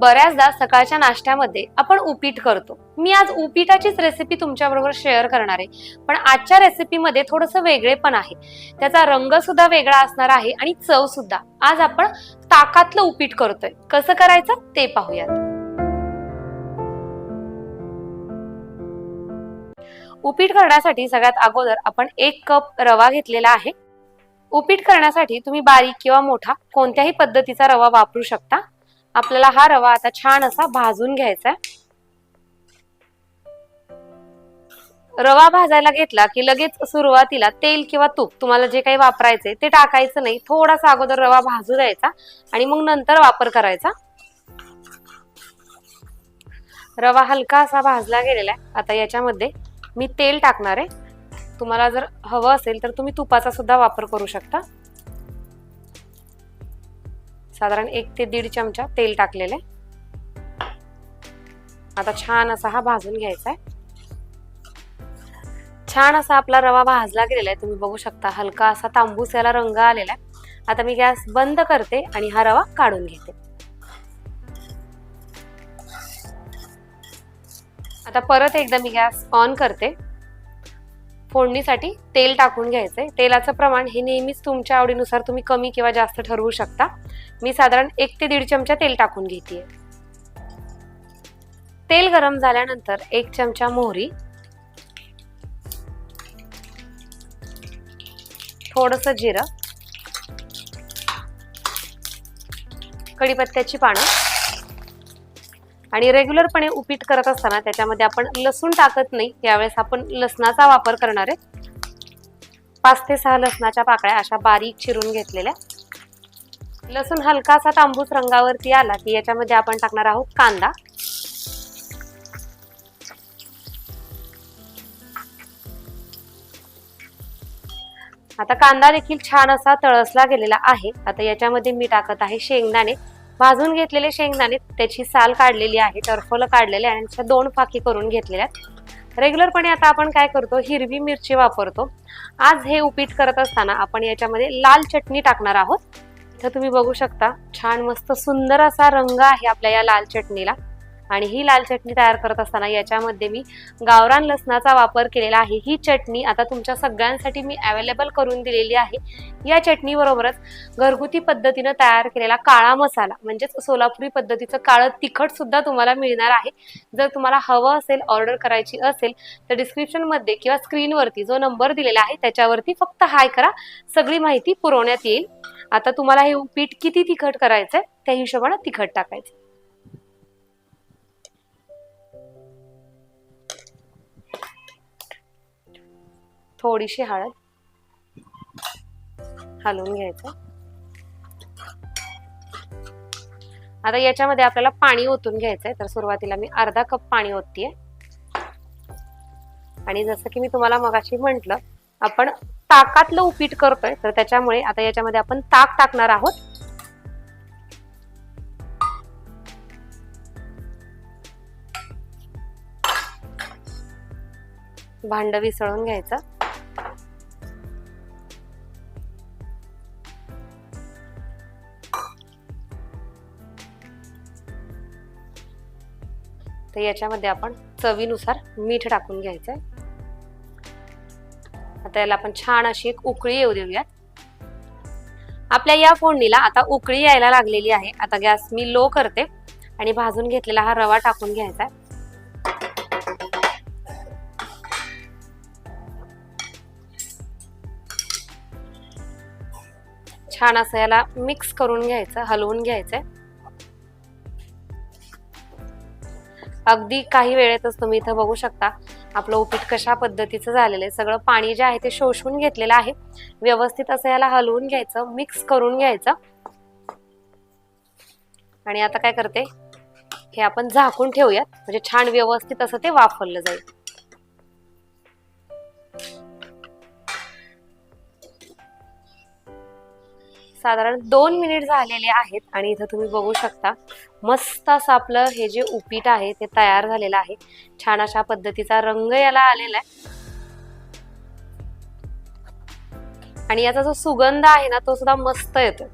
बऱ्याचदा सकाळच्या नाश्त्यामध्ये आपण उपीट करतो. मी आज उपीटाचीच रेसिपी तुमच्याबरोबर शेअर करणार आहे. पण आजच्या रेसिपीमध्ये थोडंसं वेगळे पण आहे. त्याचा रंग सुद्धा वेगळा असणार आहे आणि चव सुद्धा. आज आपण ताकातलं उपीट करतोय. कसं करायचं ते पाहूयात. उपीट करण्यासाठी सगळ्यात अगोदर आपण एक कप रवा घेतलेला आहे. उपीट करण्यासाठी तुम्ही बारीक किंवा मोठा कोणत्याही पद्धतीचा रवा वापरू शकता. आपल्याला हा रवा आता छान असा भाजून घ्यायचा आहे. रवा भाजायला घेतला की लगेच सुरुवातीला तेल किंवा तूप तुम्हाला जे काही वापरायचे ते टाकायचं नाही. थोडासा अगोदर रवा भाजू द्यायचा आणि मग नंतर वापर करायचा. रवा हलका असा भाजला गेलेला आहे. आता याच्यामध्ये मी तेल टाकणार आहे. तुम्हाला जर हवं असेल तर तुम्ही तुपाचा सुद्धा वापर करू शकता. साधारण एक ते दीड चमचा तेल टाकलेले आता छान असा हा भाजून घ्यायचा आहे. छान असा आपला रवा भाजला गेलेला आहे. तुम्ही बघू शकता हलका असा तांबूस याला रंग आलेला आहे. आता मी गॅस बंद करते आणि हा रवा काढून घेते. आता परत एकदा मी गॅस ऑन करते. फोडणीसाठी तेल टाकून घ्यायचंय. तेलाचं प्रमाण हे नेहमीच तुमच्या आवडीनुसार तुम्ही कमी किंवा जास्त ठरवू शकता. मी साधारण एक ते दीड चमचा तेल टाकून घेते तेल गरम झाल्यानंतर एक चमचा मोहरी. थोडस जिरं. कढीपत्त्याची पानं. आणि रेग्युलरपणे उपीट करत असताना त्याच्यामध्ये आपण लसूण टाकत नाही. यावेळेस आपण लसणाचा वापर करणार आहे. पाच ते सहा लसणाच्या पाकळ्या अशा बारीक चिरून घेतलेल्या. लसूण हलकासा तांबूस रंगावरती आला की याच्यामध्ये आपण टाकणार आहोत कांदा. आता कांदा देखील छान असा तळसला गेलेला आहे. आता याच्यामध्ये मी टाकत आहे शेंगदाणे. भाजून घेतलेले शेंगदाणे त्याची साल काढलेली आहे टरफलं काढलेले आणि त्याच्या दोन फाकी करून घेतलेल्या आहेत. रेग्युलरपणे आता आपण काय करतो? हिरवी मिरची वापरतो. आज हे उपीट करत असताना आपण याच्यामध्ये लाल चटणी टाकणार आहोत. इथं तुम्ही बघू शकता छान मस्त सुंदर असा रंग आहे आपल्या या लाल चटणीला. आणि ही लाल चटणी तयार करत असताना याच्यामध्ये मी गावरान लसणाचा वापर केलेला आहे. ही चटणी आता तुमच्या सगळ्यांसाठी मी अवेलेबल करून दिलेली आहे. या चटणीबरोबरच घरगुती पद्धतीनं तयार केलेला काळा मसाला म्हणजेच सोलापुरी पद्धतीचं काळं तिखट सुद्धा तुम्हाला मिळणार आहे. जर तुम्हाला हवं असेल ऑर्डर करायची असेल तर डिस्क्रिप्शनमध्ये किंवा स्क्रीनवरती जो नंबर दिलेला आहे त्याच्यावरती फक्त हाय करा. सगळी माहिती पुरवण्यात येईल. आता तुम्हाला हे पीठ किती तिखट करायचंय त्या हिशोबानं तिखट टाकायचं. थोडीशी हळद हलवून घ्यायचं. आता याच्यामध्ये आपल्याला पाणी ओतून घ्यायचंय. तर सुरुवातीला मी अर्धा कप पाणी ओततीये. आणि जसं की मी तुम्हाला मगाशी म्हंटल आपण ताकातलं उपीट करतोय. तर त्याच्यामुळे आता याच्यामध्ये आपण ताक टाकणार आहोत. भांड विसळून घ्यायचं. तर याच्यामध्ये आपण चवीनुसार मीठ टाकून घ्यायचं आहे आता याला आपण छान अशी एक उकळी येऊ देऊयात. आपल्या या फोडणीला आता उकळी यायला लागलेली आहे. आता गॅस मी लो करते आणि भाजून घेतलेला हा रवा टाकून घ्यायचा आहे. छान असं याला मिक्स करून घ्यायचं हलवून घ्यायचंय. अगदी काही वेळेतच तुम्ही इथं बघू शकता. आपलं उपीट कशा पद्धतीचं झालेलं आहे. सगळं पाणी जे आहे ते शोषून घेतलेलं आहे. व्यवस्थित असं याला हलवून घ्यायचं मिक्स करून घ्यायचं. आणि आता काय करते? हे आपण झाकून ठेवूयात. म्हणजे छान व्यवस्थित असं ते वापरलं जाईल. साधारण दोन मिनिट झालेले आहेत आणि इथं तुम्ही बघू शकता. मस्त असं आपलं हे जे उपीट आहे ते तयार झालेलं आहे. छान अशा पद्धतीचा रंग याला आलेला आहे. आणि याचा जो सुगंध आहे ना तो सुद्धा मस्त येतो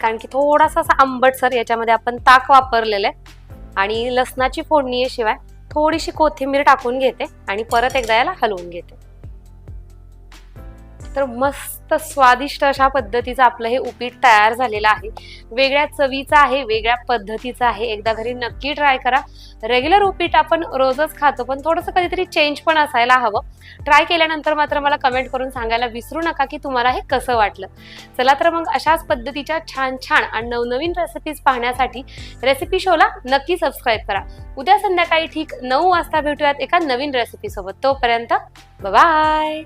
कारण की थोडासा असा आंबटसर याच्यामध्ये आपण ताक वापरलेलं आहे. आणि लसणाची फोडणी आहे शिवाय थोडीशी कोथिंबीर टाकून घेते आणि परत एकदा याला हलवून घेते. तर मस्त स्वादिष्ट अशा पद्धतीचं आपलं हे उपीट तयार झालेलं आहे. वेगळ्या चवीचं आहे वेगळ्या पद्धतीचं आहे. एकदा घरी नक्की ट्राय करा. रेग्युलर उपीट आपण रोजच खातो पण थोडंसं कधीतरी चेंज पण असायला हवं. ट्राय केल्यानंतर मात्र मला कमेंट करून सांगायला विसरू नका की तुम्हाला हे कसं वाटलं. चला तर मग अशाच पद्धतीच्या छान छान आणि नवनवीन रेसिपीज पाहण्यासाठी रेसिपी शोला नक्की सबस्क्राईब करा. उद्या संध्याकाळी ठीक नऊ वाजता भेटूयात एका नवीन रेसिपी सोबत. तोपर्यंत बाय